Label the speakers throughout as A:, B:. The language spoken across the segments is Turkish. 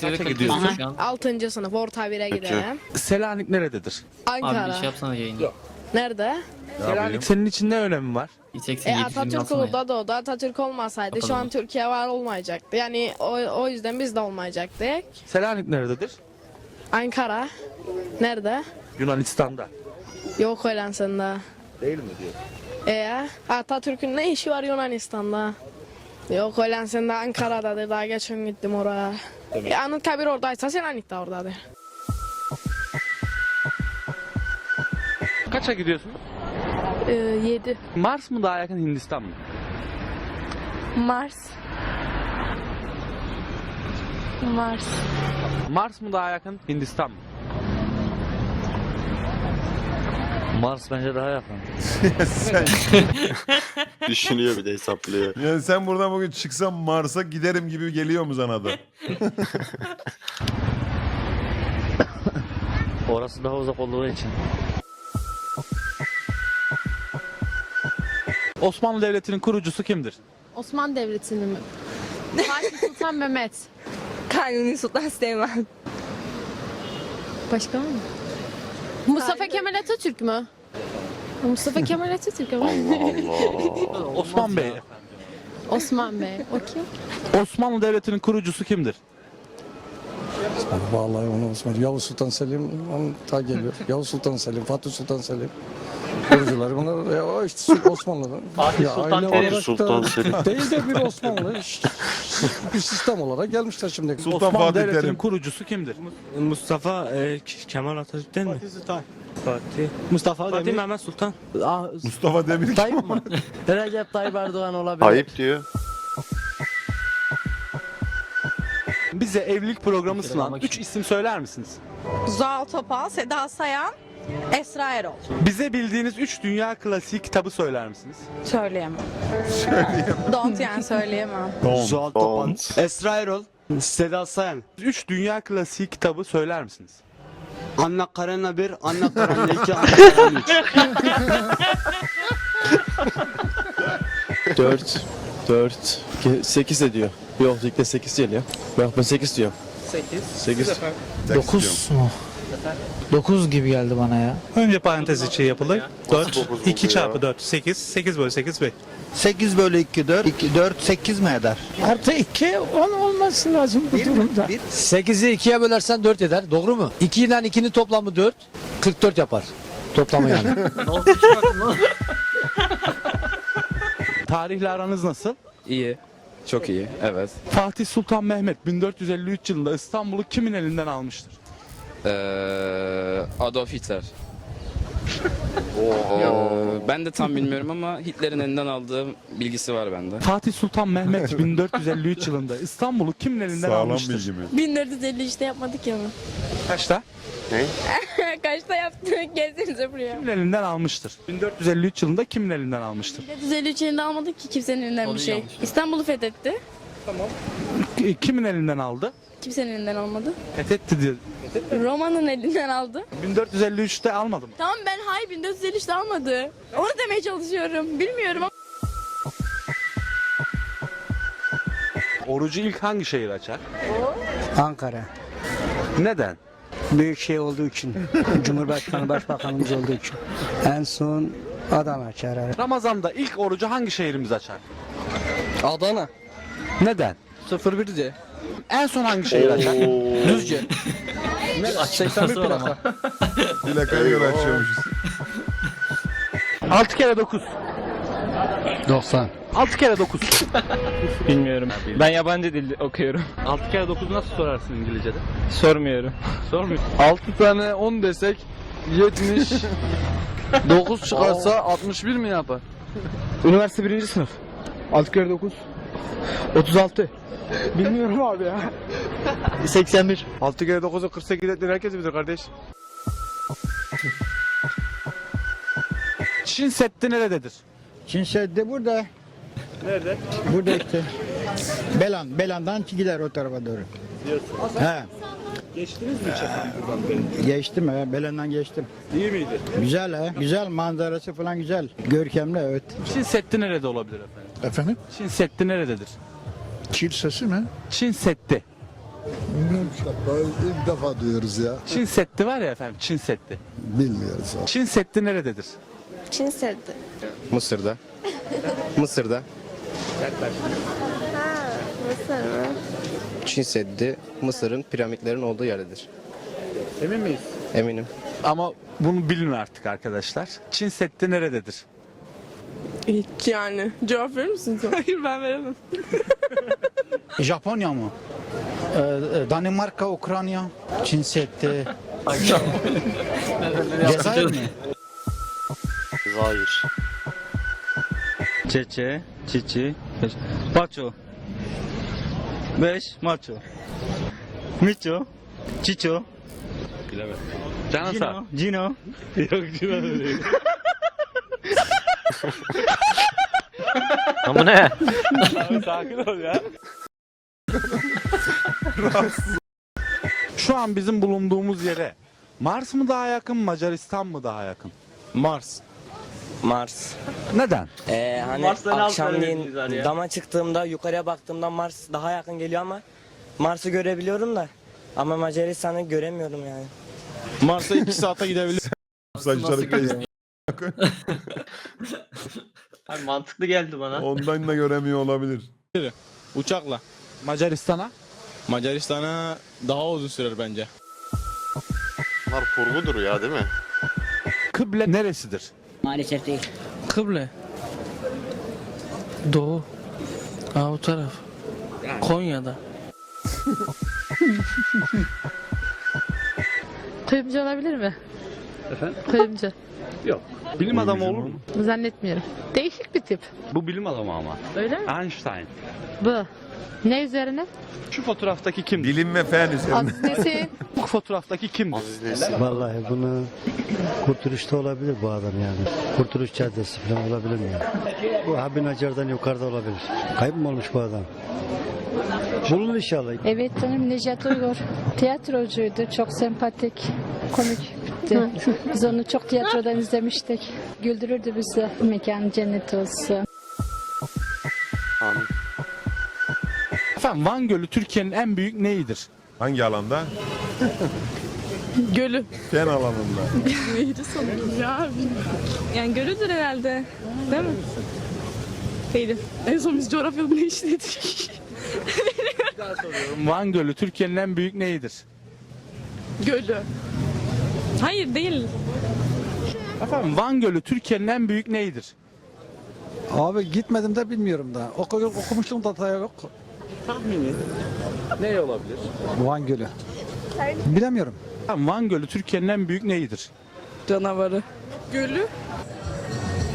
A: Kaça gidiyorsun?
B: Şu an.
C: 6. sınıf orta 1'e gidelim.
A: Selanik nerededir?
B: Abi bir
C: Ankara.
B: şey yapsana yayını.
C: Nerede?
A: Selanik senin için ne önemi var?
B: 80
C: E,
B: 700 bin
C: Atatürk burada doğdu. Atatürk olmasaydı şu
B: Bakalım.
C: an Türkiye var olmayacaktı. Yani o, o yüzden biz de olmayacaktık.
A: Selanik nerededir?
C: Ankara. Nerede?
A: Yunanistan'da.
C: Yok öyle sende.
A: Değil mi diyor?
C: E Atatürk'ün ne işi var Yunanistan'da? Yok öyle sende Ankara'dadır. Daha geçen gittim oraya. E, Anıtkabir oradaysa Selanik de oradadır.
A: Kaça gidiyorsun?
C: 7.
A: Mars mı daha yakın Hindistan mı?
D: Mars. Mars.
A: Mars mı daha yakın Hindistan mı?
E: Mars bence daha yakın.
F: Düşünüyor bir de hesaplıyor.
G: Yani sen buradan bugün çıksam Mars'a giderim gibi geliyor mu sana da?
E: Orası daha uzak olduğu için.
A: Osmanlı Devleti'nin kurucusu kimdir?
H: Osmanlı Devleti'nin mi? Fatih Sultan Mehmet.
D: Kanuni Sultan Süleyman.
H: Başka var mı? Mustafa Kemal Atatürk mü? Mustafa Kemal Atatürk ama.
F: Allah Allah.
A: Osman Bey.
H: Osman Bey. O kim?
A: Osmanlı Devleti'nin kurucusu kimdir?
I: Vallahi onu Osman. Yavuz Sultan Selim onun ta geliyor. Yavuz Sultan Selim, Fatih Sultan Selim. Kurucuları bunlar ya o işte Osmanlı'dan. Fatih
E: Sultan Selim.
F: Fatih Sultan Selim.
I: Değil de bir Osmanlı. işte bir sistem olarak gelmişler şimdi.
G: Sultan
A: Osmanlı
G: Fatih
A: Devleti'nin
G: Terim.
A: kurucusu kimdir?
J: Mustafa e, Kemal Atatürk değil mi? Fatih Sultan. Fatih. Mustafa Fatih Mehmet Sultan.
G: Mustafa Demir.
E: Tayyip mı? Recep Tayyip Erdoğan olabilir.
F: Ayıp diyor.
A: Bize evlilik programı sunan
B: almak
A: 3
B: için.
A: isim söyler misiniz?
D: Zuhal Topal, Seda Sayan, Esra Erol.
A: Bize bildiğiniz 3 dünya klasik kitabı söyler misiniz?
D: Söyleyemem. Söyleyemem. Don't yani söyleyemem.
J: Zuhal
F: Topan.
J: Esra Erol. Seda Sayan.
A: 3 dünya klasik kitabı söyler misiniz?
J: Anna Karenina 1, Anna Karenina 2, Anna Karenina 3.
K: 4, 4, 8 ediyor. Yok ligde 8 geliyor. Yok ben 8 diyorum. 8. 8.
G: 9
E: mu? 9 gibi geldi bana ya.
J: Önce parantez içi yapılır. 4,
F: dokuz
J: 2
F: oldu
J: çarpı
F: ya?
J: 4, 8. 8 bölü 8, 5.
E: 8 bölü 2, 4. 2, 4, 8 mi eder?
I: Artı 2 10 olması lazım bu durumda.
E: 8'i 2'ye bölersen 4 eder. Doğru mu? 2 ile 2'nin toplamı 4. 44 yapar. Toplamı yani.
A: Tarihle aranız nasıl?
K: İyi. Çok iyi. Evet.
A: Fatih Sultan Mehmet 1453 yılında İstanbul'u kimin elinden almıştır?
K: Ee, Adolf Hitler. Ee, ben de tam bilmiyorum ama Hitler'in elinden aldığım bilgisi var bende.
A: Fatih Sultan Mehmet 1453 yılında İstanbul'u kimin elinden
G: Sağlam
A: almıştır?
G: bilgi mi?
D: 1453'te yapmadık ya mı?
A: Kaçta?
D: Kaçta yaptık? Gezinize buraya.
A: Kimin elinden almıştır? 1453 yılında kimin elinden almıştır?
D: 1453 elinde almadık ki kimsenin elinden bir şey. İstanbul'u fethetti.
A: Ki- Kimin elinden aldı?
D: Kimsenin elinden almadı.
A: Fethetti diyor.
D: Roma'nın elinden aldı.
A: 1453'te almadım.
D: Tamam ben hayır 1453'te almadı. Onu demeye çalışıyorum. Bilmiyorum ama.
A: Orucu ilk hangi şehir açar?
I: Ankara.
A: Neden?
I: Büyük şey olduğu için. Cumhurbaşkanı, başbakanımız olduğu için. En son Adana açar.
A: Ramazan'da ilk orucu hangi şehrimiz açar?
K: Adana.
A: Neden?
K: 01 diye.
A: En son hangi şehir açar?
K: Düzce.
B: Açıklaması var ama.
G: Plakaya göre açıyormuşuz.
A: 6 kere 9.
I: 90.
A: 6 kere 9.
J: Bilmiyorum. Ben yabancı dil okuyorum.
A: 6 kere 9 nasıl sorarsın İngilizce'de?
J: Sormuyorum.
A: Sormuyor.
K: 6 tane 10 desek 70. 9 çıkarsa 61 mi yapar?
J: Üniversite 1. sınıf. 6 kere 9. 36. Bilmiyorum abi ya. 81. 6 kere 9'u 48 ettiğini herkes bilir kardeş.
A: Çin Seddi nerededir?
I: Çin Seddi burada. Nerede? Burada işte. Belan, Belan'dan gider o tarafa doğru. Diyorsun. He. Geçtiniz mi hiç Geçtim he, Belan'dan geçtim.
A: İyi miydi?
I: Güzel he, güzel manzarası falan güzel. Görkemli evet.
A: Çin Seddi nerede olabilir efendim?
I: Efendim?
A: Çin Seddi nerededir?
I: Çil sesi mi?
A: Çin Seddi.
L: Bilmiyorum ki ilk defa duyuyoruz ya.
A: Çin Seddi var ya efendim Çin Seddi.
L: Bilmiyoruz.
A: Çin Seddi nerededir?
D: Çin Seddi.
M: Mısır'da. Mısır'da.
D: Mısır mı?
M: Çin Seddi Mısır'ın piramitlerin olduğu yerdedir.
A: Emin miyiz?
M: Eminim.
A: Ama bunu bilin artık arkadaşlar. Çin Seddi nerededir?
C: Hiç yani. Cevap verir misiniz? Hayır ben veremem.
L: Japonya mı? Ee, Danimarka, Ukrayna, Çin Seddi. Cezayir mi?
F: Zahir.
N: Çeçe, Çiçi, Paço. 5 Maço. Miço, Çiço,
A: Canın sağ. ol.
N: Cino. Yok değil.
H: Ama ne?
A: Sakin ol ya. Şu an bizim bulunduğumuz yere Mars mı daha yakın, Macaristan mı daha yakın?
M: Mars.
O: Mars.
A: Neden?
O: Ee, hani
H: Mars'ta ne
O: akşamleyin
H: ya?
O: dama çıktığımda yukarıya baktığımda Mars daha yakın geliyor ama Mars'ı görebiliyorum da ama Macaristan'ı göremiyorum yani.
M: Mars'a 2 saate gidebilir.
G: Saçları kes-
H: Abi mantıklı geldi bana.
G: Ondan da göremiyor olabilir.
M: Uçakla.
A: Macaristan'a?
M: Macaristan'a daha uzun sürer bence.
F: Bunlar kurgudur ya değil mi?
A: Kıble neresidir?
O: Maalesef değil.
N: Kıble. Doğu. Aa o taraf. Konya'da.
P: Kuyumcu olabilir mi? Efendim? Kuyumcu.
A: Bilim adamı olur mu?
P: Zannetmiyorum. Değişik bir tip.
A: Bu bilim adamı ama.
P: Öyle mi?
A: Einstein.
P: Bu. Ne üzerine?
A: Şu fotoğraftaki kim?
G: Bilim ve fen üzerine.
P: Aziz Nesin.
A: Bu fotoğraftaki kimdir?
F: Aziz Nesin.
L: Vallahi bunu kurtuluşta olabilir bu adam yani. Kurtuluş caddesi falan olabilir mi? Bu Habib Acar'dan yukarıda olabilir. Kayıp mı olmuş bu adam? Bulunur inşallah.
P: Evet canım Necat Uygur. Tiyatrocuydu. Çok sempatik. Komik. Biz onu çok tiyatrodan izlemiştik. Güldürürdü bizi. Mekan cennet olsun.
A: Efendim Van Gölü Türkiye'nin en büyük neyidir?
G: Hangi alanda?
C: Gölü.
G: Fen alanında.
C: Neydi sanırım ya. Yani gölüdür herhalde. Değil mi? Değilim. En son biz coğrafyada ne işledik?
A: Van Gölü Türkiye'nin en büyük neyidir?
C: Gölü. Hayır değil.
A: Efendim Van Gölü Türkiye'nin en büyük neyidir?
L: Abi gitmedim de bilmiyorum da. Oku, okumuştum da da yok.
A: Ne olabilir?
L: Van Gölü. Bilemiyorum.
A: Efendim Van Gölü Türkiye'nin en büyük neyidir?
C: Canavarı. Gölü.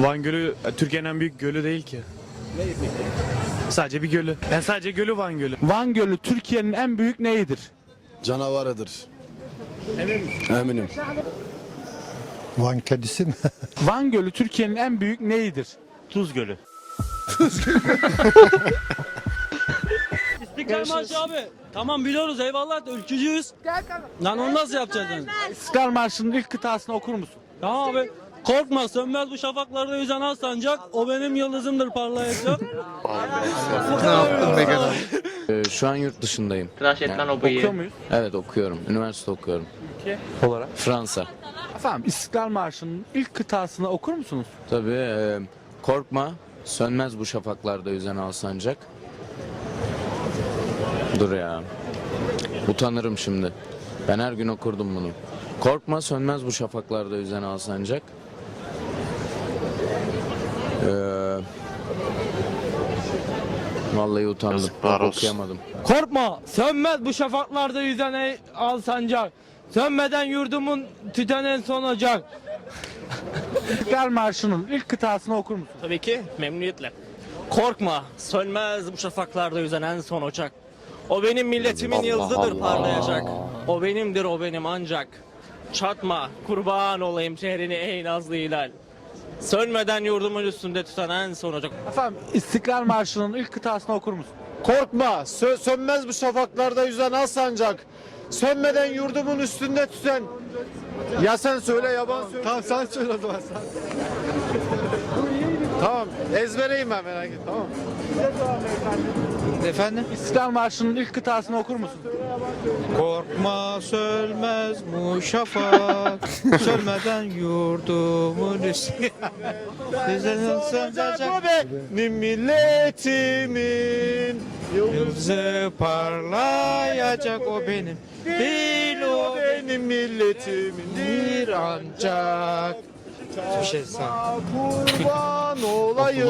M: Van Gölü Türkiye'nin en büyük gölü değil ki. Sadece bir gölü. Ben sadece gölü Van Gölü.
A: Van Gölü Türkiye'nin en büyük neyidir?
M: Canavarıdır. Eminim.
L: Van kedisi mi?
A: Van Gölü Türkiye'nin en büyük neyidir? Tuz Gölü.
N: İstiklal Marşı abi. Tamam biliyoruz eyvallah da ülkücüyüz. Lan onu nasıl yapacağız yani?
A: İstiklal Marşı'nın ilk kıtasını okur musun?
N: Tamam abi. Korkma sönmez bu şafaklarda yüzen al sancak. O benim yıldızımdır parlayacak.
Q: Ee, şu an yurt dışındayım.
H: Tıraş et lan o
A: Okuyor muyuz?
Q: Evet okuyorum. Üniversite okuyorum.
A: Olarak.
Q: Fransa.
A: Efendim İstiklal Marşı'nın ilk kıtasını okur musunuz?
Q: Tabii e, korkma sönmez bu şafaklarda yüzen alsancak. Dur ya. Utanırım şimdi. Ben her gün okurdum bunu. Korkma sönmez bu şafaklarda yüzen alsancak. Ee, vallahi utandım.
F: Yazıklar olsun.
Q: Okuyamadım.
N: Korkma sönmez bu şafaklarda yüzen ey al sancak. Sönmeden yurdumun tütenen son ocak.
A: İstiklal Marşı'nın ilk kıtasını okur musun?
N: Tabii ki memnuniyetle. Korkma sönmez bu şafaklarda yüzen en son ocak. O benim milletimin
F: Allah
N: yıldızıdır
F: Allah.
N: parlayacak. O benimdir o benim ancak. Çatma kurban olayım şehrini ey nazlı hilal. Sönmeden yurdumun üstünde tüten en son ocak.
A: Efendim İstiklal Marşı'nın ilk kıtasını okur musun?
M: Korkma sö- sönmez bu şafaklarda yüzen al sancak. Sönmeden yurdumun üstünde tüten. Ya sen söyle yaban söyle. Tamam sen söyle o zaman sen. tamam ezbereyim ben merak etme tamam.
N: Efendim?
A: İstiklal Marşı'nın ilk kıtasını okur musun?
N: Korkma sölmez bu şafak. Sölmeden yurdumun üstü.
M: Bu benim milletimin
N: Yıldızı parlayacak o benim. Bil o
M: benim milletimin
N: bir ancak Bir şey sağ
M: kurban olayım.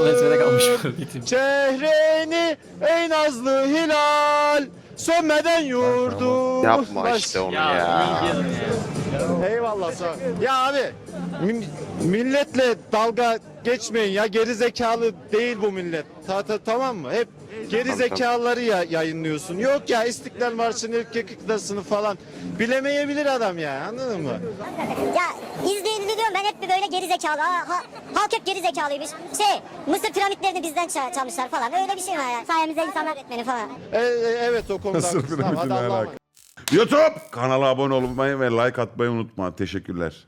M: Çehreni ey nazlı hilal sönmeden yurdum.
F: Yapma işte onu
H: Ya.
M: Eyvallah sağ. Ya abi mi- milletle dalga geçmeyin ya geri zekalı değil bu millet. Ta, ta- tamam mı? Hep geri
F: Tamam,
M: zekalıları ya, yayınlıyorsun. Yok ya İstiklal Marşı'nın ilk yakıklasını falan bilemeyebilir adam ya anladın mı?
D: Ya izleyeni diyorum ben hep bir böyle geri zekalı. Ha, ha- halk hep geri zekalıymış. Şey Mısır piramitlerini bizden ça- çalmışlar falan. Öyle bir şey var ya. Sayemizde insanlar öğretmeni falan.
M: E, e, evet o konuda haklısın. Tamam, hadi Allah'a emanet.
G: YouTube kanala abone olmayı ve like atmayı unutma. Teşekkürler.